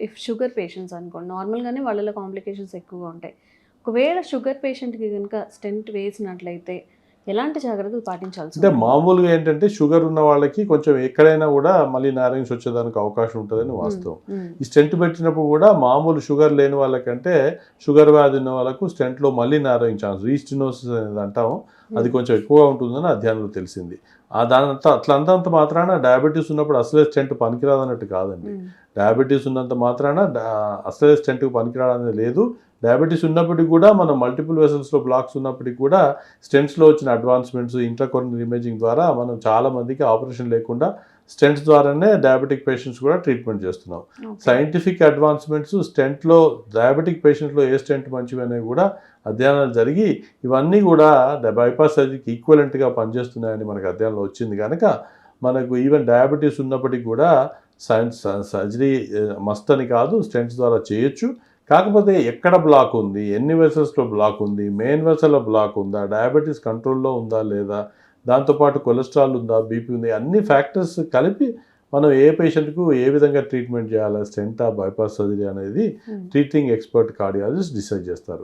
If sugar patients అనుకోండి నార్మల్గానే వాళ్ళలో కాంప్లికేషన్స్ ఎక్కువగా ఉంటాయి. ఒకవేళ షుగర్ పేషెంట్కి కనుక స్టెంట్ వేసినట్లయితే ఎలాంటి జాగ్రత్తలు పాటించాల్సి అంటే? మామూలుగా ఏంటంటే షుగర్ ఉన్న వాళ్ళకి కొంచెం ఎక్కడైనా కూడా మళ్ళీ నారింగ్స్ వచ్చేదానికి అవకాశం ఉంటుందని వాస్తవం. ఈ స్టెంట్ పెట్టినప్పుడు కూడా మామూలు షుగర్ లేని వాళ్ళకంటే షుగర్ వ్యాధి ఉన్న వాళ్ళకు స్టెంట్లో మళ్ళీ నారింగ్ ఛాన్స్ రీస్టినోసిస్ అనేది అంటాం అది కొంచెం ఎక్కువగా ఉంటుందని అధ్యయనంలో తెలిసింది ఆ దానంతా అట్లా అంతంత మాత్రాన డయాబెటీస్ ఉన్నప్పుడు అసలే స్టెంట్ పనికిరాదన్నట్టు కాదండి. డయాబెటీస్ ఉన్నంత మాత్రాన అసలే స్టెంట్కి పనికిరాదనేది లేదు డయాబెటీస్ ఉన్నప్పటికీ కూడా మనం మల్టిపుల్ వెసల్స్లో బ్లాక్స్ ఉన్నప్పటికీ కూడా స్టెంట్స్లో వచ్చిన అడ్వాన్స్మెంట్స్ ఇంట్రాకోర్నర్ ఇమేజింగ్ ద్వారా మనం చాలా మందికి ఆపరేషన్ లేకుండా స్టెంట్స్ ద్వారానే డయాబెటిక్ పేషెంట్స్ కూడా ట్రీట్మెంట్ చేస్తున్నాం. సైంటిఫిక్ అడ్వాన్స్మెంట్స్ స్టెంట్లో డయాబెటిక్ పేషెంట్లో ఏ స్టెంట్ మంచివి అనేవి కూడా అధ్యయనాలు జరిగి ఇవన్నీ కూడా బైపాస్ సర్జరీకి ఈక్వలెంట్గా పనిచేస్తున్నాయని మనకు అధ్యయనంలో వచ్చింది కనుక మనకు ఈవెన్ డయాబెటీస్ ఉన్నప్పటికీ కూడా సైన్స్ సర్జరీ మస్ట్ అని కాదు స్టెంట్స్ ద్వారా చేయొచ్చు కాకపోతే ఎక్కడ బ్లాక్ ఉంది? ఎన్ని వెసల్స్లో బ్లాక్ ఉంది? మెయిన్ వెసల్లో బ్లాక్ ఉందా? డయాబెటీస్ కంట్రోల్లో ఉందా లేదా? దాంతోపాటు కొలెస్ట్రాల్ ఉందా? బీపీ ఉంది? అన్ని ఫ్యాక్టర్స్ కలిపి మనం ఏ పేషెంట్కు ఏ విధంగా ట్రీట్మెంట్ చేయాలి? స్టెంటా బైపాస్ సర్జరీ అనేది. ట్రీటింగ్ ఎక్స్పర్ట్ కార్డియాలజిస్ట్ డిసైడ్ చేస్తారు.